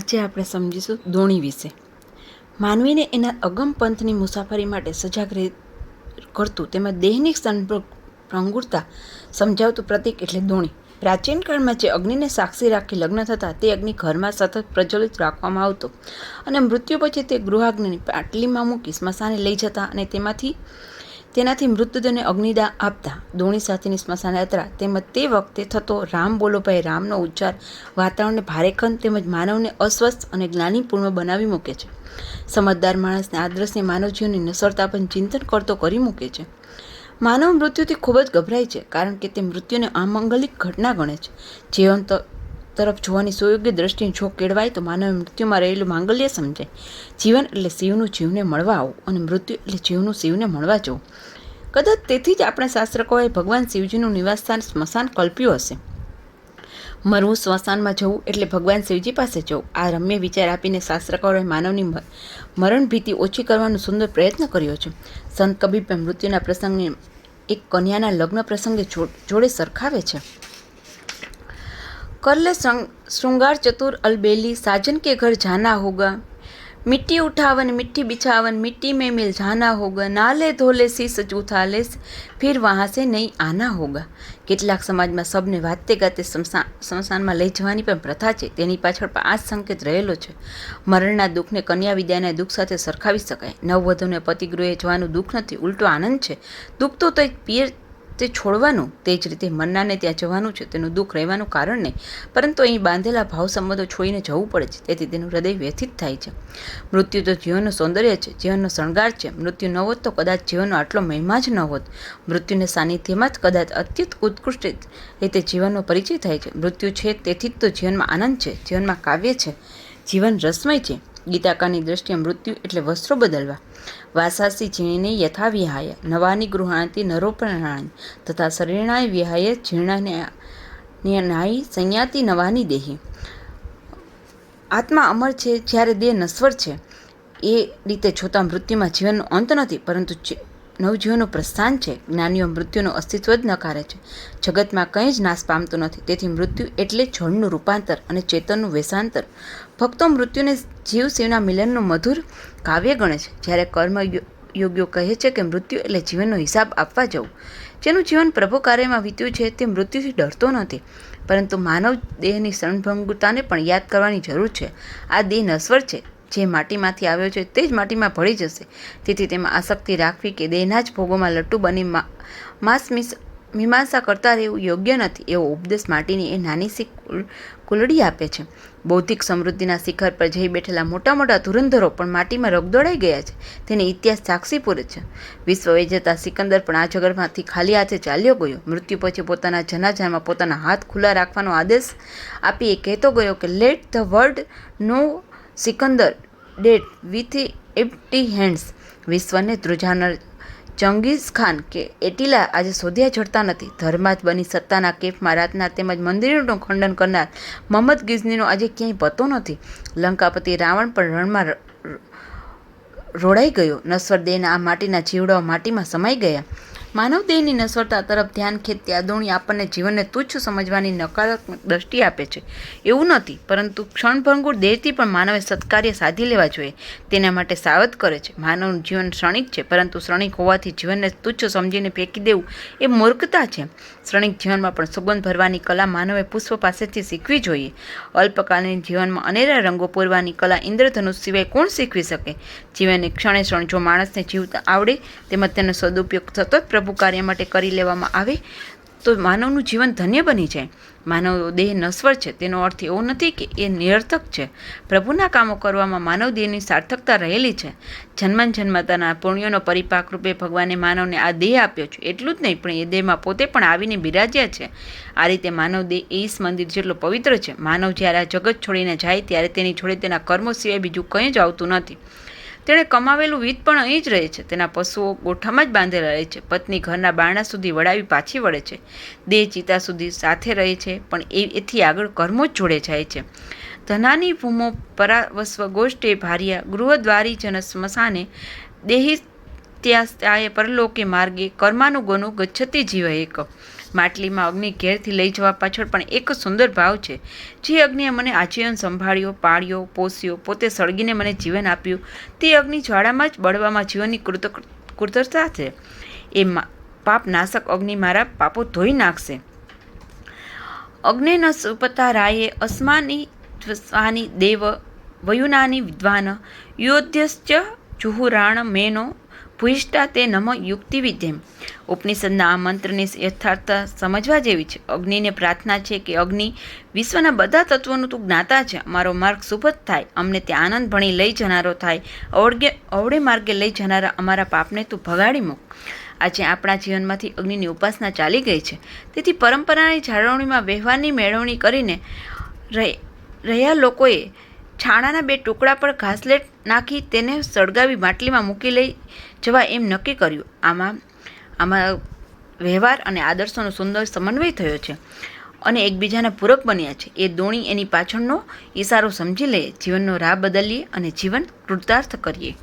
આજે આપણે સમજીશું દોણી વિશે. માનવીને એના અગમ પંથની મુસાફરી માટે સજાગ કરતું તેમજ દેહની સંભંગુરતા સમજાવતું પ્રતીક એટલે દોણી પ્રાચીન કાળમાં જે અગ્નિને સાક્ષી રાખી લગ્ન થતા તે અગ્નિ ઘરમાં સતત પ્રજ્વલિત રાખવામાં આવતો અને મૃત્યુ પછી તે ગૃહાગ્નિની પાટલીમાં મૂકી સ્મશાને લઈ જતા અને તેમાંથી તેનાથી મૃતદેહને અગ્નિદા આપતા દોણી સાથેની સ્મશાન યાત્રા તેમજ તે વખતે થતો રામ બોલોભાઈ રામનો ઉચ્ચાર વાતાવરણને ભારેખંડ તેમજ માનવને અસ્વસ્થ અને જ્ઞાનીપૂર્ણ બનાવી મૂકે છે. સમજદાર માણસને આદર્શને માનવજીવની નસરતા પણ ચિંતન કરતો કરી મૂકે છે. માનવ મૃત્યુથી ખૂબ જ ગભરાય છે કારણ કે તે મૃત્યુને અમંગલિક ઘટના ગણે છે. જીવન ત- તરફ જોવાની સુયોગ્ય દ્રષ્ટિને જો કેળવાય તો માનવ મૃત્યુમાં રહેલું માંગલ્ય સમજાય જીવન એટલે શિવનું જીવને મળવા આવું અને મૃત્યુ એટલે જીવનું શિવને મળવા જવું. કદાચ તેથી જ આપણે શાસ્ત્રકોએ ભગવાન શિવજીનું નિવાસસ્થાન સ્મશાન કલ્પ્યું હશે. મરવું સ્મશાનમાં જવું એટલે ભગવાન શિવજી પાસે જવું. આ રમ્ય વિચાર આપીને શાસ્ત્રકારોએ માનવની મરણ ભીતિ ઓછી કરવાનો સુંદર પ્રયત્ન કર્યો છે. સંત કબીબે મૃત્યુના પ્રસંગને એક કન્યાના લગ્ન પ્રસંગે જોડે સરખાવે છે. कर ले श्रृंग- श्रृंगार चतुर अलबेली साजन के घर जाना होगा मिट्टी उठावन मिट्टी बिछावन मिट्टी में मिल जाना होगा नाले धोले शीस उठा ले फिर वहाँ से નહીં આના હોગા કેટલાક સમાજમાં સબને વાતે ગાતે સ્મશાન સ્મશાનમાં લઈ જવાની પણ પ્રથા છે તેની પાછળ પણ આ જ સંકેત રહેલો છે મરણના દુઃખને કન્યા વિદ્યાના દુઃખ સાથે સરખાવી શકાય નવવધુને પતિગૃહે જવાનું દુઃખ નથી ઉલટો આનંદ છે દુઃખ તો તે પિયર તે છોડવાનું, તે જ રીતે મન્નાને ત્યાં જવાનું છે, તેનું દુઃખ રહેવાનું કારણ નહીં. પરંતુ અહીં બાંધેલા ભાવ સંબંધો છોડીને જવું પડે છે, તેથી તેનું હૃદય વ્યથિત થાય છે. મૃત્યુ તો જીવનનું સૌંદર્ય છે, જીવનનો શણગાર છે. મૃત્યુ ન હોત તો કદાચ જીવનનો આટલો મહિમા જ ન હોત. મૃત્યુને સાનિધ્યમાં જ કદાચ અત્યંત ઉત્કૃષ્ટ રીતે જીવનનો પરિચય થાય છે. મૃત્યુ છે તેથી જ તો જીવનમાં આનંદ છે, જીવનમાં કાવ્ય છે, જીવન રસમય છે. ગીતાકારની દ્રષ્ટિએ મૃત્યુ એટલે વસ્ત્રો બદલવા. વાસાસી જીણીને યથા વિહાય, નવાની ગૃહાણતી નરોપણાણી તથા શરીરણાય વિહાય જીર્ણાને નાઈ સંયાતિ નવાની દેહી. આત્મા અમર છે, જ્યારે દેહ નશ્વર છે. એ રીતે જોતા મૃત્યુમાં જીવનનો અંત નથી, પરંતુ નવજીવનનું પ્રસ્થાન છે. જ્ઞાનીઓ મૃત્યુનું અસ્તિત્વ જ નકારે છે. જગતમાં કંઈ જ નાશ પામતું નથી. તેથી મૃત્યુ એટલે જળનું રૂપાંતર અને ચેતનનું વેશાંતર ભક્તો મૃત્યુને જીવ શિવના મિલનનું મધુર કાવ્ય ગણે છે. જ્યારે કર્મ યોગ્યો કહે છે કે મૃત્યુ એટલે જીવનનો હિસાબ આપવા જવું. જેનું જીવન પ્રભુ કાર્યમાં વીત્યું છે તે મૃત્યુથી ડરતો નથી. પરંતુ માનવ દેહની શરણભંગુતાને પણ યાદ કરવાની જરૂર છે. આ દેહ નશ્વર છે. જે માટીમાંથી આવ્યો છે તે જ માટીમાં ભળી જશે. તેથી તેમાં આસક્તિ રાખવી કે દેહના જ ભોગોમાં લટ્ટુ બની માંસ મિસ મીમાંસા કરતા રહેવું યોગ્ય નથી એવો ઉપદેશ માટીની એ નાની સી કુલ- કુલડી આપે છે. બૌદ્ધિક સમૃદ્ધિના શિખર પર જઈ બેઠેલા મોટા મોટા ધુરંધરો પણ માટીમાં રગદોડાઈ ગયા છે. તેને ઇતિહાસ સાક્ષી પૂરે છે. વિશ્વ જતા સિકંદર પણ આ જગતમાંથી ખાલી હાથે ચાલ્યો ગયો. મૃત્યુ પછી પોતાના જનાજામાં પોતાના હાથ ખુલ્લા રાખવાનો આદેશ આપી એ કહેતો ગયો કે let the world no Sikandar died with empty hands. વિશ્વને ધ્રુજાનર ચંગીઝ ખાન કે એટીલા આજે શોધ્યા જડતા નથી. ધર્માજ બની સત્તાના કેફમાં રાતના તેમજ મંદિરોનું ખંડન કરનાર મોહમ્મદ ગિઝનીનો આજે ક્યાંય પતો નથી. લંકાપતિ રાવણ પણ રણમાં રોડાઈ ગયો. નશ્વર દેહના આ માટીના જીવડાઓ માટીમાં સમાઈ ગયા. માનવ દેહની નશ્વરતા તરફ ધ્યાન ખેંચતી આ દોણી આપણને જીવનને તુચ્છ સમજવાની નકારાત્મક દ્રષ્ટિ આપે છે. એવું નથી, પરંતુ ક્ષણભંગુર દેહથી પણ માનવે સત્કાર્ય સાધી લેવા જોઈએ. તેના માટે સાવધ કરે છે. માનવનું જીવન ક્ષણિક છે, પરંતુ શ્રણિક હોવાથી જીવનને તુચ્છ સમજીને ફેંકી દેવું એ મૂર્ખતા છે. શ્રણિક જીવનમાં પણ સુગંધ ભરવાની કલા માનવે પુષ્પ પાસેથી શીખવી જોઈએ. અલ્પકાલીન જીવનમાં અનેરા રંગો પૂરવાની કલા ઇન્દ્રધનુષ સિવાય કોણ શીખવી શકે? જીવનને ક્ષણે ક્ષણ જો માણસને જીવતા આવડે તેમજ તેનો સદુપયોગ સતત પ્રભુ કાર્ય માટે કરી લેવામાં આવે, તો માનવનું જીવન ધન્ય બની જાય. માનવ દેહ નશ્વર છે, તેનો અર્થ એવો નથી કે એ નિરર્થક છે. પ્રભુના કામો કરવામાં માનવ દેહની સાર્થકતા રહેલી છે. જન્મન જન્મતાના પુણ્યોનો પરિપાક રૂપે ભગવાને માનવને આ દેહ આપ્યો છે. એટલું જ નહીં, પણ એ દેહમાં પોતે પણ આવીને બિરાજ્યા છે. આ રીતે માનવ દેહ ઈશ મંદિર જેટલો પવિત્ર છે. માનવ જ્યારે આ જગત છોડીને જાય, ત્યારે તેની જોડે તેના કર્મો સિવાય બીજું કંઈ જ આવતું નથી. તેણે કમાવેલું વીત પણ અહીં જ રહે છે. તેના પશુઓ ગોઠામાં જ બાંધેલા રહે છે. પત્ની ઘરના બારણા સુધી વડાવી પાછી વળે છે. દેહ ચિતા સુધી સાથે રહે છે, પણ એ એથી આગળ કર્મો જ જોડે જાય છે. ધનાની ભૂમો પરાવસ્વ ગોષ્ઠે ભાર્યા ગૃહદ્વારી જન સ્મશાને દેહી ત્યાં પરલોકે માર્ગે કર્માનુગોનું ગચ્છતી જીવ એક. માટલીમાં અગ્નિ ઘેરથી લઈ જવા પાછળ પણ એક સુંદર ભાવ છે. જે અગ્નિએ મને આજીવન સંભાળ્યો, પાળ્યો, પોસ્યો, પોતે સળગીને મને જીવન આપ્યું. તે અગ્નિ જ્વાળામાં જ બળવામાં જીવનની કૃત કૃતરતા છે. એ પાપ નાશક અગ્નિ મારા પાપો ધોઈ નાખશે. અગ્નેન સુપતા રાયે અસ્માની સ્વાની દેવ, વયુનાની વિદ્વાન યોધ્યશ્ચ જુહુરાણ મેનો ભૂયિષ્ઠા તે નમ યુક્તિ વિધેમ ઉપનિષદના આ મંત્રની યથાર્થતા સમજવા જેવી છે. અગ્નિને પ્રાર્થના છે કે અગ્નિ વિશ્વના બધા તત્વોનું તું જ્ઞાતા છે અમારો માર્ગ સુભદ થાય. અમને ત્યાં આનંદ ભણી લઈ જનારો થાય. અવળગે, અવળે માર્ગે લઈ જનારા અમારા પાપને તું ભગાડી મૂક. આજે આપણા જીવનમાંથી અગ્નિની ઉપાસના ચાલી ગઈ છે. તેથી પરંપરાની જાળવણીમાં વ્યવહારની મેળવણી કરીને રહે, રહ્યા લોકોએ છાણાના બે ટુકડા પર ઘાસલેટ નાખી તેને સળગાવી માટલીમાં મૂકી લઈ જવા એમ નક્કી કર્યું. આમાં આમાં વ્યવહાર અને આદર્શોનો સુંદર સમન્વય થયો છે અને એકબીજાના પૂરક બન્યા છે. એ દોણી એની પાછળનો ઈશારો સમજી લઈએ. જીવનનો રાહ બદલીએ અને જીવન કૃતાર્થ કરીએ.